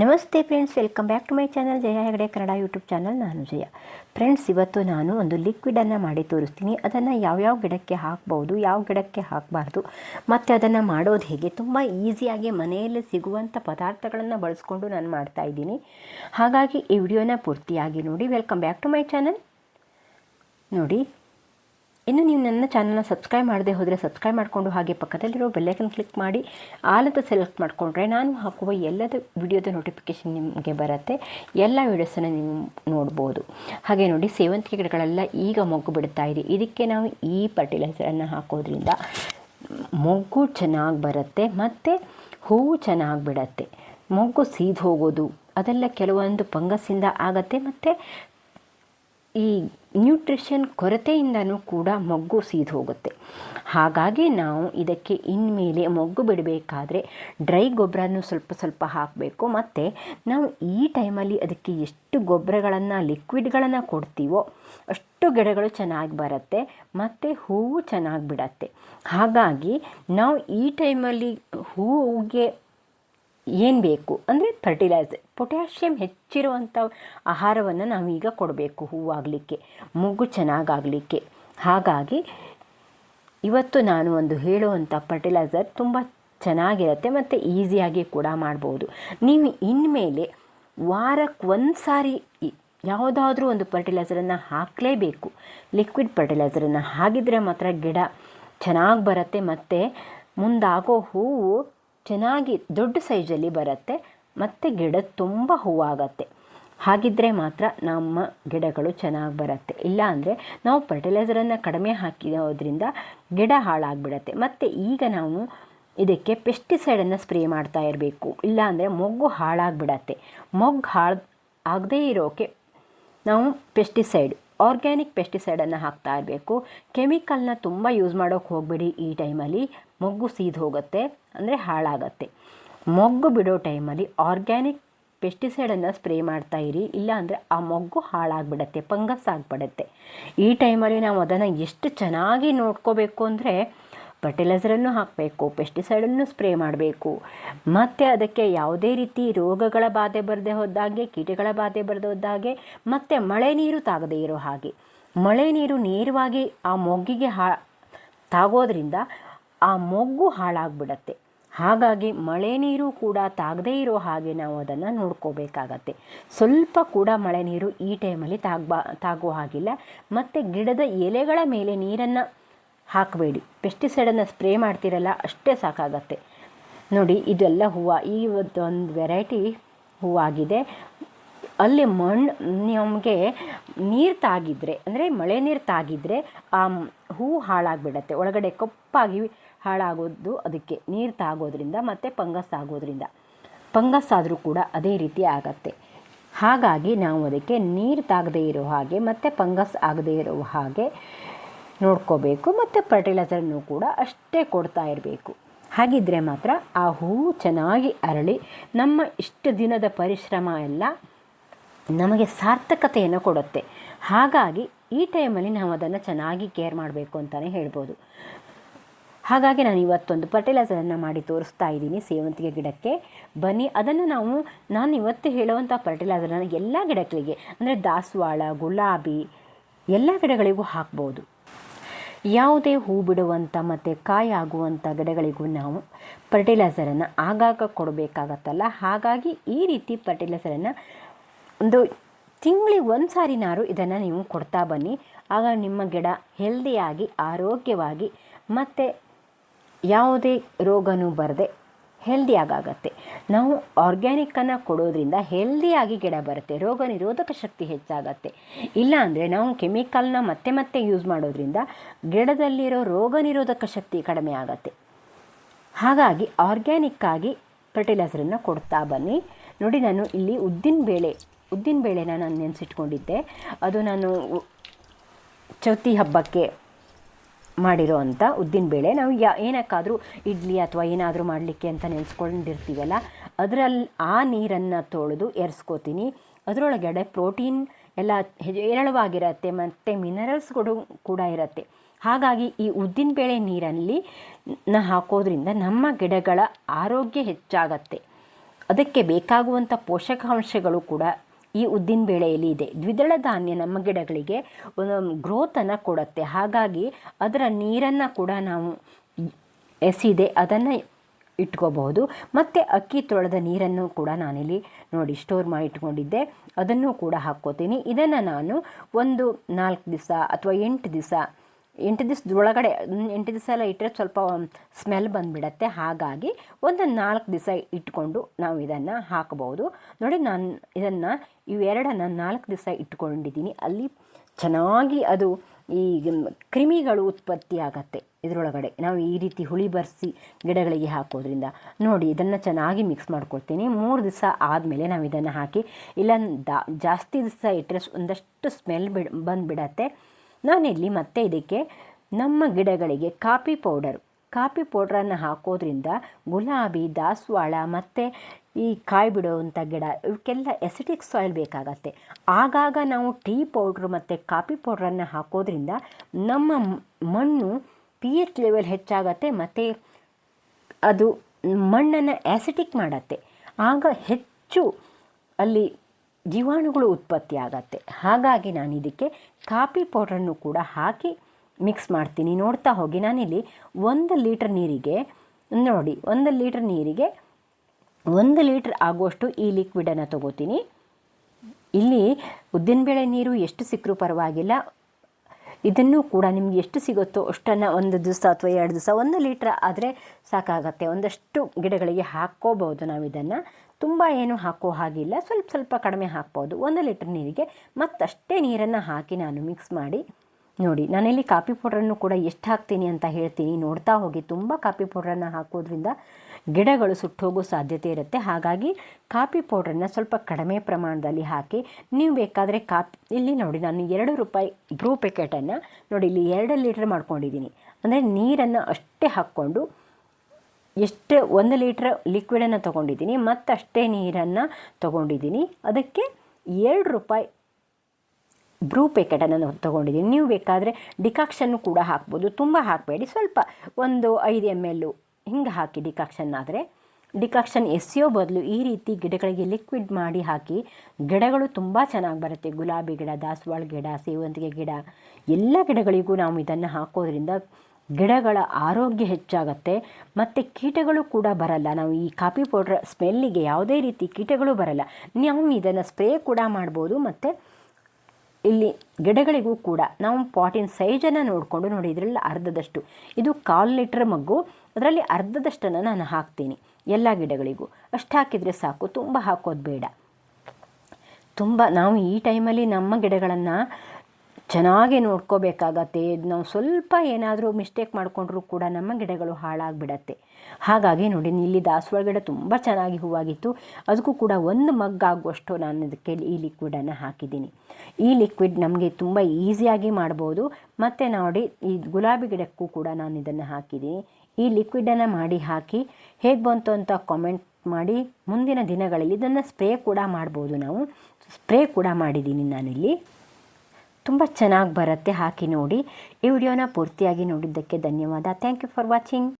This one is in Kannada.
ನಮಸ್ತೆ friends, welcome back to my channel. Jaya Hegde Kannada YouTube channel, ನಾನು ಜಯ. ಫ್ರೆಂಡ್ಸ್, ಇವತ್ತು ನಾನು ಒಂದು ಲಿಕ್ವಿಡನ್ನು ಮಾಡಿ ತೋರಿಸ್ತೀನಿ. ಅದನ್ನು ಯಾವ್ಯಾವ ಗಿಡಕ್ಕೆ ಹಾಕ್ಬೋದು, ಯಾವ ಗಿಡಕ್ಕೆ ಹಾಕಬಾರ್ದು, ಮತ್ತು ಅದನ್ನು ಮಾಡೋದು ಹೇಗೆ? ತುಂಬ ಈಸಿಯಾಗಿ ಮನೆಯಲ್ಲಿ ಸಿಗುವಂಥ ಪದಾರ್ಥಗಳನ್ನು ಬಳಸ್ಕೊಂಡು ನಾನು ಮಾಡ್ತಾ ಇದ್ದೀನಿ. ಹಾಗಾಗಿ ಈ ವಿಡಿಯೋನ ಪೂರ್ತಿಯಾಗಿ ನೋಡಿ. Welcome back to my channel. ನೋಡಿ ಇನ್ನು ನೀವು ನನ್ನ ಚಾನಲ್ನ ಸಬ್ಸ್ಕ್ರೈಬ್ ಮಾಡದೆ ಹೋದರೆ ಸಬ್ಸ್ಕ್ರೈಬ್ ಮಾಡಿಕೊಂಡು ಹಾಗೆ ಪಕ್ಕದಲ್ಲಿರೋ ಬೆಲ್ಲೈಕನ್ ಕ್ಲಿಕ್ ಮಾಡಿ ಆಲದ ಸೆಲೆಕ್ಟ್ ಮಾಡಿಕೊಂಡ್ರೆ ನಾನು ಹಾಕುವ ಎಲ್ಲದ ವಿಡಿಯೋದ ನೋಟಿಫಿಕೇಷನ್ ನಿಮಗೆ ಬರುತ್ತೆ. ಎಲ್ಲ ವಿಡಿಯೋಸನ್ನು ನೀವು ನೋಡ್ಬೋದು. ಹಾಗೆ ನೋಡಿ, ಸೇವಂತಿಗೆ ಗಿಡಗಳೆಲ್ಲ ಈಗ ಮೊಗ್ಗು ಬಿಡ್ತಾ ಇದೆ. ಇದಕ್ಕೆ ನಾವು ಈ ಫರ್ಟಿಲೈಸರನ್ನು ಹಾಕೋದ್ರಿಂದ ಮೊಗ್ಗು ಚೆನ್ನಾಗಿ ಬರುತ್ತೆ, ಮತ್ತು ಹೂವು ಚೆನ್ನಾಗಿ ಬಿಡತ್ತೆ. ಮೊಗ್ಗು ಸೀದು ಹೋಗೋದು, ಅದೆಲ್ಲ ಕೆಲವೊಂದು ಫಂಗಸ್ಸಿಂದ ಆಗತ್ತೆ, ಮತ್ತು ಈ ನ್ಯೂಟ್ರಿಷನ್ ಕೊರತೆಯಿಂದನೂ ಕೂಡ ಮೊಗ್ಗು ಸೀದು ಹೋಗುತ್ತೆ ಹಾಗಾಗಿ ನಾವು ಇದಕ್ಕೆ ಇನ್ಮೇಲೆ ಮೊಗ್ಗು ಬಿಡಬೇಕಾದ್ರೆ ಡ್ರೈ ಗೊಬ್ಬರನೂ ಸ್ವಲ್ಪ ಸ್ವಲ್ಪ ಹಾಕಬೇಕು. ಮತ್ತು ನಾವು ಈ ಟೈಮಲ್ಲಿ ಅದಕ್ಕೆ ಎಷ್ಟು ಗೊಬ್ಬರಗಳನ್ನು ಲಿಕ್ವಿಡ್ಗಳನ್ನು ಕೊಡ್ತೀವೋ ಅಷ್ಟು ಗಿಡಗಳು ಚೆನ್ನಾಗಿ ಬರುತ್ತೆ. ಮತ್ತು ಹೂವು ಚೆನ್ನಾಗಿ ಬಿಡತ್ತೆ. ಹಾಗಾಗಿ ನಾವು ಈ ಟೈಮಲ್ಲಿ ಹೂವಿಗೆ ಏನು ಬೇಕು? ಅಂದರೆ ಫರ್ಟಿಲೈಸರ್ ಪೊಟ್ಯಾಷಿಯಮ್ ಹೆಚ್ಚಿರುವಂಥ ಆಹಾರವನ್ನು ನಾವೀಗ ಕೊಡಬೇಕು ಹೂವಾಗಲಿಕ್ಕೆ ಮೂಗು ಚೆನ್ನಾಗಾಗಲಿಕ್ಕೆ. ಹಾಗಾಗಿ ಇವತ್ತು ನಾನು ಒಂದು ಹೇಳುವಂಥ ಫರ್ಟಿಲೈಸರ್ ತುಂಬ ಚೆನ್ನಾಗಿರುತ್ತೆ ಮತ್ತು ಈಸಿಯಾಗಿ ಕೂಡ ಮಾಡ್ಬೋದು. ನೀವು ಇನ್ಮೇಲೆ ವಾರಕ್ಕೆ ಒಂದು ಸಾರಿ ಯಾವುದಾದ್ರೂ ಒಂದು ಫರ್ಟಿಲೈಸರನ್ನು ಹಾಕಲೇಬೇಕು. ಲಿಕ್ವಿಡ್ ಫರ್ಟಿಲೈಸರನ್ನು ಹಾಗಿದ್ರೆ ಮಾತ್ರ ಗಿಡ ಚೆನ್ನಾಗಿ ಬರುತ್ತೆ ಮತ್ತು ಮುಂದಾಗೋ ಹೂವು ಚೆನ್ನಾಗಿ ದೊಡ್ಡ ಸೈಜಲ್ಲಿ ಬರುತ್ತೆ, ಮತ್ತು ಗಿಡ ತುಂಬ ಹೂವಾಗತ್ತೆ. ಹಾಗಿದ್ದರೆ ಮಾತ್ರ ನಮ್ಮ ಗಿಡಗಳು ಚೆನ್ನಾಗಿ ಬರುತ್ತೆ. ಇಲ್ಲ ಅಂದರೆ ನಾವು ಫರ್ಟಿಲೈಸರನ್ನು ಕಡಿಮೆ ಹಾಕಿರೋದ್ರಿಂದ ಗಿಡ ಹಾಳಾಗಿಬಿಡತ್ತೆ. ಮತ್ತು ಈಗ ನಾವು ಇದಕ್ಕೆ ಪೆಸ್ಟಿಸೈಡನ್ನು ಸ್ಪ್ರೇ ಮಾಡ್ತಾ ಇರಬೇಕು. ಇಲ್ಲ ಅಂದರೆ ಮೊಗ್ಗು ಹಾಳಾಗಿಬಿಡತ್ತೆ. ಮೊಗ್ಗು ಹಾಳು ಆಗದೇ ಇರೋಕ್ಕೆ ನಾವು ಪೆಸ್ಟಿಸೈಡ್ ಆರ್ಗ್ಯಾನಿಕ್ ಪೆಸ್ಟಿಸೈಡನ್ನು ಹಾಕ್ತಾ ಇರಬೇಕು. ಕೆಮಿಕಲ್ನ ತುಂಬ ಯೂಸ್ ಮಾಡೋಕ್ಕೆ ಹೋಗಬೇಡಿ ಈ ಟೈಮಲ್ಲಿ. ಮೊಗ್ಗು ಸೀದು ಹೋಗುತ್ತೆ, ಅಂದರೆ ಹಾಳಾಗತ್ತೆ. ಮೊಗ್ಗು ಬಿಡೋ ಟೈಮಲ್ಲಿ ಆರ್ಗ್ಯಾನಿಕ್ ಪೆಸ್ಟಿಸೈಡನ್ನು ಸ್ಪ್ರೇ ಮಾಡ್ತಾ ಇರಿ ಇಲ್ಲ ಅಂದರೆ ಆ ಮೊಗ್ಗು ಹಾಳಾಗ್ಬಿಡತ್ತೆ, ಫಂಗಸ್ ಆಗಿಬಿಡತ್ತೆ. ಈ ಟೈಮಲ್ಲಿ ನಾವು ಅದನ್ನು ಎಷ್ಟು ಚೆನ್ನಾಗಿ ನೋಡ್ಕೋಬೇಕು ಅಂದರೆ ಫರ್ಟಿಲೈಸರನ್ನು ಹಾಕಬೇಕು ಪೆಸ್ಟಿಸೈಡನ್ನು ಸ್ಪ್ರೇ ಮಾಡಬೇಕು. ಮತ್ತು ಅದಕ್ಕೆ ಯಾವುದೇ ರೀತಿ ರೋಗಗಳ ಬಾಧೆ ಬರದೆ ಹೋದಾಗೆ ಕೀಟಗಳ ಬಾಧೆ ಬರದೆ ಹೋದಾಗೆ ಮತ್ತು ಮಳೆ ನೀರು ತಾಗದೇ ಇರೋ ಹಾಗೆ. ಮಳೆ ನೀರು ನೇರವಾಗಿ ಆ ಮೊಗ್ಗಿಗೆ ಹಾ, ತಾಗೋದ್ರಿಂದ ಆ ಮೊಗ್ಗು ಹಾಳಾಗ್ಬಿಡತ್ತೆ. ಹಾಗಾಗಿ ಮಳೆ ನೀರು ಕೂಡ ತಾಗದೇ ಇರೋ ಹಾಗೆ ನಾವು ಅದನ್ನು ನೋಡ್ಕೋಬೇಕಾಗತ್ತೆ. ಸ್ವಲ್ಪ ಕೂಡ ಮಳೆ ನೀರು ಈ ಟೈಮಲ್ಲಿ ತಾಗ್ಬಾ, ತಾಗೋ ಹಾಗಿಲ್ಲ. ಮತ್ತು ಗಿಡದ ಎಲೆಗಳ ಮೇಲೆ ನೀರನ್ನು ಹಾಕಬೇಡಿ. ಪೆಸ್ಟಿಸೈಡನ್ನು ಸ್ಪ್ರೇ ಮಾಡ್ತಿರಲ್ಲ, ಅಷ್ಟೇ ಸಾಕಾಗತ್ತೆ. ನೋಡಿ, ಇದೆಲ್ಲ ಹೂವು, ಈ ಒಂದು ವೆರೈಟಿ ಹೂವಾಗಿದೆ ಅಲ್ಲಿ ಮಣ್ಣು ನಮಗೆ ನೀರು ತಾಗಿದ್ರೆ, ಅಂದರೆ ಮಳೆ ನೀರು ತಾಗಿದ್ರೆ, ಆ ಹೂ ಹಾಳಾಗಿಬಿಡತ್ತೆ. ಒಳಗಡೆ ಕಪ್ಪಾಗಿ ಹಾಳಾಗೋದು ಅದಕ್ಕೆ, ನೀರು ತಾಗೋದ್ರಿಂದ ಮತ್ತು ಪಂಗಸ್ ಆಗೋದ್ರಿಂದ. ಪಂಗಸ್ ಆದರೂ ಕೂಡ ಅದೇ ರೀತಿ ಆಗತ್ತೆ. ಹಾಗಾಗಿ ನಾವು ಅದಕ್ಕೆ ನೀರು ತಾಗದೇ ಇರೋ ಹಾಗೆ ಮತ್ತು ಪಂಗಸ್ ಆಗದೇ ಇರೋ ಹಾಗೆ ನೋಡ್ಕೋಬೇಕು ಮತ್ತು ಫರ್ಟಿಲೈಸರ್ನು ಕೂಡ ಅಷ್ಟೇ ಕೊಡ್ತಾ ಇರಬೇಕು. ಹಾಗಿದ್ದರೆ ಮಾತ್ರ ಆ ಹೂವು ಚೆನ್ನಾಗಿ ಅರಳಿ ನಮ್ಮ ಇಷ್ಟು ದಿನದ ಪರಿಶ್ರಮ ಎಲ್ಲ ನಮಗೆ ಸಾರ್ಥಕತೆಯನ್ನು ಕೊಡುತ್ತೆ. ಹಾಗಾಗಿ ಈ ಟೈಮಲ್ಲಿ ನಾವು ಅದನ್ನು ಚೆನ್ನಾಗಿ ಕೇರ್ ಮಾಡಬೇಕು ಅಂತಲೇ ಹೇಳ್ಬೋದು. ಹಾಗಾಗಿ ನಾನು ಇವತ್ತೊಂದು ಫರ್ಟಿಲೈಸರನ್ನು ಮಾಡಿ ತೋರಿಸ್ತಾ ಇದ್ದೀನಿ ಸೇವಂತಿಗೆ ಗಿಡಕ್ಕೆ. ಬನ್ನಿ, ಅದನ್ನು ನಾವು, ನಾನು ಇವತ್ತು ಹೇಳುವಂಥ ಫರ್ಟಿಲೈಸರನ್ನು ಎಲ್ಲ ಗಿಡಗಳಿಗೆ, ಅಂದರೆ ದಾಸವಾಳ, ಗುಲಾಬಿ, ಎಲ್ಲ ಗಿಡಗಳಿಗೂ ಹಾಕ್ಬೋದು. ಯಾವುದೇ ಹೂ ಬಿಡುವಂಥ ಮತ್ತು ಕಾಯಿ ಆಗುವಂಥ ಗಿಡಗಳಿಗೂ ನಾವು ಫರ್ಟಿಲೈಸರನ್ನು ಆಗಾಗ ಕೊಡಬೇಕಾಗತ್ತಲ್ಲ. ಹಾಗಾಗಿ ಈ ರೀತಿ ಫರ್ಟಿಲೈಸರನ್ನು ಒಂದು ತಿಂಗಳಿಗೆ ಒಂದು ಸಾರಿನಾರು ಇದನ್ನು ನೀವು ಕೊಡ್ತಾ ಬನ್ನಿ. ಆಗ ನಿಮ್ಮ ಗಿಡ ಹೆಲ್ದಿಯಾಗಿ ಆರೋಗ್ಯವಾಗಿ ಮತ್ತು ಯಾವುದೇ ರೋಗನೂ ಬರದೆ ಹೆಲ್ದಿಯಾಗತ್ತೆ ನಾವು ಆರ್ಗ್ಯಾನಿಕ್ಕನ್ನು ಕೊಡೋದ್ರಿಂದ ಹೆಲ್ದಿಯಾಗಿ ಗಿಡ ಬರುತ್ತೆ, ರೋಗ ನಿರೋಧಕ ಶಕ್ತಿ ಹೆಚ್ಚಾಗತ್ತೆ. ಇಲ್ಲಾಂದರೆ ನಾವು ಕೆಮಿಕಲ್ನ ಮತ್ತೆ ಮತ್ತೆ ಯೂಸ್ ಮಾಡೋದ್ರಿಂದ ಗಿಡದಲ್ಲಿರೋ ರೋಗ ನಿರೋಧಕ ಶಕ್ತಿ ಕಡಿಮೆ ಆಗತ್ತೆ. ಹಾಗಾಗಿ ಆರ್ಗ್ಯಾನಿಕ್ಕಾಗಿ ಫರ್ಟಿಲೈಸರನ್ನು ಕೊಡ್ತಾ ಬನ್ನಿ. ನೋಡಿ ನಾನು ಇಲ್ಲಿ ಉದ್ದಿನ ಬೇಳೆ, ಉದ್ದಿನ ಬೇಳೆನ ನಾನು ನೆನೆಸಿಟ್ಕೊಂಡಿದ್ದೆ. ಅದು ನಾನು ಚೌತಿ ಹಬ್ಬಕ್ಕೆ ಮಾಡಿರೋ ಅಂಥ ಉದ್ದಿನಬೇಳೆ ನಾವು ಯಾ, ಏನಕ್ಕಾದರೂ ಇಡ್ಲಿ ಅಥವಾ ಏನಾದರೂ ಮಾಡಲಿಕ್ಕೆ ಅಂತ ನೆನೆಸ್ಕೊಂಡಿರ್ತೀವಲ್ಲ ಅದರಲ್ಲಿ ಆ ನೀರನ್ನು ತೊಳೆದು ಎರ್ಸ್ಕೋತೀನಿ. ಅದರೊಳಗಡೆ ಪ್ರೋಟೀನ್ ಎಲ್ಲ ಹೇರಳವಾಗಿರತ್ತೆ ಮತ್ತು ಮಿನರಲ್ಸ್ಗಳು ಕೂಡ ಇರುತ್ತೆ. ಹಾಗಾಗಿ ಈ ಉದ್ದಿನಬೇಳೆ ನೀರಲ್ಲಿ ನ ಹಾಕೋದ್ರಿಂದ ನಮ್ಮ ಗಿಡಗಳ ಆರೋಗ್ಯ ಹೆಚ್ಚಾಗತ್ತೆ. ಅದಕ್ಕೆ ಬೇಕಾಗುವಂಥ ಪೋಷಕಾಂಶಗಳು ಕೂಡ ಈ ಉದ್ದಿನ ಬೇಳೆಯಲ್ಲಿ ಇದೆ. ದ್ವಿದಳ ಧಾನ್ಯ ನಮ್ಮ ಗಿಡಗಳಿಗೆ ಒಂದು ಗ್ರೋತನ್ನು ಕೊಡುತ್ತೆ. ಹಾಗಾಗಿ ಅದರ ನೀರನ್ನು ಕೂಡ ನಾವು ಎಸಿದೆ ಅದನ್ನು ಇಟ್ಕೋಬಹುದು. ಮತ್ತು ಅಕ್ಕಿ ತೊಳೆದ ನೀರನ್ನು ಕೂಡ ನಾನಿಲ್ಲಿ ನೋಡಿ ಸ್ಟೋರ್ ಮಾಡಿ ಇಟ್ಕೊಂಡಿದ್ದೆ ಅದನ್ನು ಕೂಡ ಹಾಕ್ಕೋತೀನಿ. ಇದನ್ನು ನಾನು ಒಂದು ನಾಲ್ಕು ದಿವಸ ಅಥವಾ ಎಂಟು ದಿವಸ ಎಂಟು ದಿವಸದೊಳಗಡೆ ಎಂಟು ದಿವಸ ಎಲ್ಲ ಇಟ್ಟರೆ ಸ್ವಲ್ಪ ಸ್ಮೆಲ್ ಬಂದುಬಿಡತ್ತೆ. ಹಾಗಾಗಿ ಒಂದು ನಾಲ್ಕು ದಿವಸ ಇಟ್ಕೊಂಡು ನಾವು ಇದನ್ನು ಹಾಕಬಹುದು. ನೋಡಿ ನಾನು ಇದನ್ನು ಇವೆರಡನ್ನು ನಾಲ್ಕು ದಿವಸ ಇಟ್ಕೊಂಡಿದ್ದೀನಿ. ಅಲ್ಲಿ ಚೆನ್ನಾಗಿ ಅದು ಈ ಕ್ರಿಮಿಗಳು ಉತ್ಪತ್ತಿ ಆಗತ್ತೆ ಇದರೊಳಗಡೆ. ನಾವು ಈ ರೀತಿ ಹುಳಿ ಬರೆಸಿ ಗಿಡಗಳಿಗೆ ಹಾಕೋದ್ರಿಂದ. ನೋಡಿ ಇದನ್ನು ಚೆನ್ನಾಗಿ ಮಿಕ್ಸ್ ಮಾಡ್ಕೊಳ್ತೀನಿ. ಮೂರು ದಿವಸ ಆದಮೇಲೆ ನಾವು ಇದನ್ನು ಹಾಕಿ ಇಲ್ಲ ಜಾಸ್ತಿ ದಿವಸ ಇಟ್ಟರೆ ಒಂದಷ್ಟು ಸ್ಮೆಲ್ ಬಿಡ್, ಬಂದುಬಿಡತ್ತೆ. ನಾನಿಲ್ಲಿ ಮತ್ತೆ ಇದಕ್ಕೆ ನಮ್ಮ ಗಿಡಗಳಿಗೆ ಕಾಫಿ ಪೌಡರ್. ಕಾಫಿ ಪೌಡ್ರನ್ನು ಹಾಕೋದ್ರಿಂದ ಗುಲಾಬಿ, ದಾಸವಾಳ ಮತ್ತು ಈ ಕಾಯಿ ಬಿಡುವಂಥ ಗಿಡ, ಇವಕ್ಕೆಲ್ಲ ಎಸಿಟಿಕ್ ಸಾಯಿಲ್ ಬೇಕಾಗತ್ತೆ. ಆಗಾಗ ನಾವು ಟೀ ಪೌಡ್ರ್ ಮತ್ತು ಕಾಫಿ ಪೌಡ್ರನ್ನು ಹಾಕೋದ್ರಿಂದ ನಮ್ಮ ಮಣ್ಣು ಪಿ ಎಚ್ ಲೆವೆಲ್ ಹೆಚ್ಚಾಗತ್ತೆ ಮತ್ತು ಅದು ಮಣ್ಣನ್ನು ಆ್ಯಸಿಟಿಕ್ ಮಾಡತ್ತೆ. ಆಗ ಹೆಚ್ಚು ಅಲ್ಲಿ ಜೀವಾಣುಗಳು ಉತ್ಪತ್ತಿ ಆಗತ್ತೆ. ಹಾಗಾಗಿ ನಾನು ಇದಕ್ಕೆ ಕಾಫಿ ಪೌಡ್ರನ್ನು ಕೂಡ ಹಾಕಿ ಮಿಕ್ಸ್ ಮಾಡ್ತೀನಿ. ನೋಡ್ತಾ ಹೋಗಿ. ನಾನಿಲ್ಲಿ ಒಂದು ಲೀಟ್ರ್ ನೀರಿಗೆ, ನೋಡಿ, ಒಂದು ಲೀಟ್ರ್ ನೀರಿಗೆ ಒಂದು ಲೀಟ್ರ್ ಆಗುವಷ್ಟು ಈ ಲಿಕ್ವಿಡನ್ನು ತಗೋತೀನಿ. ಇಲ್ಲಿ ಉದ್ದಿನಬೇಳೆ ನೀರು ಎಷ್ಟು ಸಿಕ್ಕರೂ ಪರವಾಗಿಲ್ಲ. ಇದನ್ನು ಕೂಡ ನಿಮ್ಗೆ ಎಷ್ಟು ಸಿಗುತ್ತೋ ಅಷ್ಟನ್ನು ಒಂದು ದಿವಸ ಅಥವಾ ಎರಡು ದಿವಸ ಒಂದು ಲೀಟ್ರ್ ಆದರೆ ಸಾಕಾಗತ್ತೆ. ಒಂದಷ್ಟು ಗಿಡಗಳಿಗೆ ಹಾಕ್ಕೋಬೋದು ನಾವು ಇದನ್ನು ತುಂಬ ಏನು ಹಾಕೋ ಹಾಗಿಲ್ಲ. ಸ್ವಲ್ಪ ಸ್ವಲ್ಪ ಕಡಿಮೆ ಹಾಕ್ಬೋದು. ಒಂದು ಲೀಟ್ರ್ ನೀರಿಗೆ ಮತ್ತಷ್ಟೇ ನೀರನ್ನು ಹಾಕಿ ನಾನು ಮಿಕ್ಸ್ ಮಾಡಿ ನೋಡಿ, ನಾನಿಲ್ಲಿ ಕಾಫಿ ಪೌಡ್ರನ್ನು ಕೂಡ ಎಷ್ಟು ಹಾಕ್ತೀನಿ ಅಂತ ಹೇಳ್ತೀನಿ. ನೋಡ್ತಾ ಹೋಗಿ. ತುಂಬ ಕಾಫಿ ಪೌಡ್ರನ್ನು ಹಾಕೋದ್ರಿಂದ ಗಿಡಗಳು ಸುಟ್ಟೋಗೋ ಸಾಧ್ಯತೆ ಇರುತ್ತೆ. ಹಾಗಾಗಿ ಕಾಫಿ ಪೌಡ್ರನ್ನು ಸ್ವಲ್ಪ ಕಡಿಮೆ ಪ್ರಮಾಣದಲ್ಲಿ ಹಾಕಿ, ನೀವು ಬೇಕಾದರೆ ಕಾಪಿ ಇಲ್ಲಿ ನೋಡಿ, ನಾನು ಎರಡು ರೂಪಾಯಿ ಬ್ರೂ ಪ್ಯಾಕೆಟನ್ನು ನೋಡಿ, ಇಲ್ಲಿ ಎರಡು ಲೀಟ್ರ್ ಮಾಡ್ಕೊಂಡಿದ್ದೀನಿ. ಅಂದರೆ ನೀರನ್ನು ಅಷ್ಟೇ ಹಾಕ್ಕೊಂಡು ಎಷ್ಟು ಒಂದು ಲೀಟ್ರ್ ಲಿಕ್ವಿಡನ್ನು ತೊಗೊಂಡಿದ್ದೀನಿ, ಮತ್ತಷ್ಟೇ ನೀರನ್ನು ತೊಗೊಂಡಿದ್ದೀನಿ. ಅದಕ್ಕೆ ಎರಡು ರೂಪಾಯಿ ಬ್ರೂ ಪ್ಯಾಕೆಟನ್ನು ತೊಗೊಂಡಿದ್ದೀನಿ. ನೀವು ಬೇಕಾದರೆ ಡಿಕಾಕ್ಷನ್ನು ಕೂಡ ಹಾಕ್ಬೋದು. ತುಂಬ ಹಾಕಬೇಡಿ. ಸ್ವಲ್ಪ ಒಂದು ಐದು ಎಂ ಎಲ್ಲು ಹಿಂಗೆ ಹಾಕಿ ಡಿಕಾಕ್ಷನ್ ಆದರೆ. ಡಿಕಾಕ್ಷನ್ ಎಸೆಯೋ ಬದಲು ಈ ರೀತಿ ಗಿಡಗಳಿಗೆ ಲಿಕ್ವಿಡ್ ಮಾಡಿ ಹಾಕಿ, ಗಿಡಗಳು ತುಂಬ ಚೆನ್ನಾಗಿ ಬರುತ್ತೆ. ಗುಲಾಬಿ ಗಿಡ, ದಾಸವಾಳ ಗಿಡ, ಸೇವಂತಿಗೆ ಗಿಡ, ಎಲ್ಲ ಗಿಡಗಳಿಗೂ ನಾವು ಇದನ್ನು ಹಾಕೋದ್ರಿಂದ ಗಿಡಗಳ ಆರೋಗ್ಯ ಹೆಚ್ಚಾಗತ್ತೆ, ಮತ್ತು ಕೀಟಗಳು ಕೂಡ ಬರಲ್ಲ. ನಾವು ಈ ಕಾಫಿ ಪೌಡ್ರ್ ಸ್ಮೆಲ್ಲಿಗೆ ಯಾವುದೇ ರೀತಿ ಕೀಟಗಳು ಬರಲ್ಲ. ನಾವು ಇದನ್ನು ಸ್ಪ್ರೇ ಕೂಡ ಮಾಡ್ಬೋದು, ಮತ್ತು ಇಲ್ಲಿ ಗಿಡಗಳಿಗೂ ಕೂಡ. ನಾವು ಪಾಟಿನ ಸೈಜನ್ನು ನೋಡಿಕೊಂಡು ನೋಡಿ, ಇದರಲ್ಲಿ ಅರ್ಧದಷ್ಟು. ಇದು ಕಾಲು ಲೀಟ್ರ್ ಮಗ್ಗು. ಅದರಲ್ಲಿ ಅರ್ಧದಷ್ಟನ್ನು ನಾನು ಹಾಕ್ತೀನಿ, ಎಲ್ಲ ಗಿಡಗಳಿಗೂ. ಅಷ್ಟು ಹಾಕಿದರೆ ಸಾಕು, ತುಂಬ ಹಾಕೋದು ಬೇಡ. ತುಂಬ, ನಾವು ಈ ಟೈಮಲ್ಲಿ ನಮ್ಮ ಗಿಡಗಳನ್ನು ಚೆನ್ನಾಗಿ ನೋಡ್ಕೋಬೇಕಾಗತ್ತೆ. ನಾವು ಸ್ವಲ್ಪ ಏನಾದರೂ ಮಿಸ್ಟೇಕ್ ಮಾಡಿಕೊಂಡ್ರೂ ಕೂಡ ನಮ್ಮ ಗಿಡಗಳು ಹಾಳಾಗಿಬಿಡತ್ತೆ. ಹಾಗಾಗಿ ನೋಡಿ, ಇಲ್ಲಿ ದಾಸವಾಳ ಗಿಡ ತುಂಬ ಚೆನ್ನಾಗಿ ಹೂವಾಗಿತ್ತು. ಅದಕ್ಕೂ ಕೂಡ ಒಂದು ಮಗ್ ಆಗುವಷ್ಟು ನಾನು ಇದಕ್ಕೆ ಈ ಲಿಕ್ವಿಡನ್ನು ಹಾಕಿದ್ದೀನಿ. ಈ ಲಿಕ್ವಿಡ್ ನಮಗೆ ತುಂಬ ಈಸಿಯಾಗಿ ಮಾಡ್ಬೋದು. ಮತ್ತು ನೋಡಿ, ಈ ಗುಲಾಬಿ ಗಿಡಕ್ಕೂ ಕೂಡ ನಾನು ಇದನ್ನು ಹಾಕಿದ್ದೀನಿ. ಈ ಲಿಕ್ವಿಡನ್ನು ಮಾಡಿ ಹಾಕಿ, ಹೇಗೆ ಬಂತು ಅಂತ ಕಾಮೆಂಟ್ ಮಾಡಿ, ಮುಂದಿನ ದಿನಗಳಲ್ಲಿ ಇದನ್ನು ಸ್ಪ್ರೇ ಕೂಡ ಮಾಡ್ಬೋದು ನಾವು. ಸ್ಪ್ರೇ ಕೂಡ ಮಾಡಿದ್ದೀನಿ ನಾನಿಲ್ಲಿ. ತುಂಬ ಚೆನ್ನಾಗಿ ಬರುತ್ತೆ. ಹಾಕಿ ನೋಡಿ. ಈ ವಿಡಿಯೋನ ಪೂರ್ತಿಯಾಗಿ ನೋಡಿದ್ದಕ್ಕೆ ಧನ್ಯವಾದ. Thank you for watching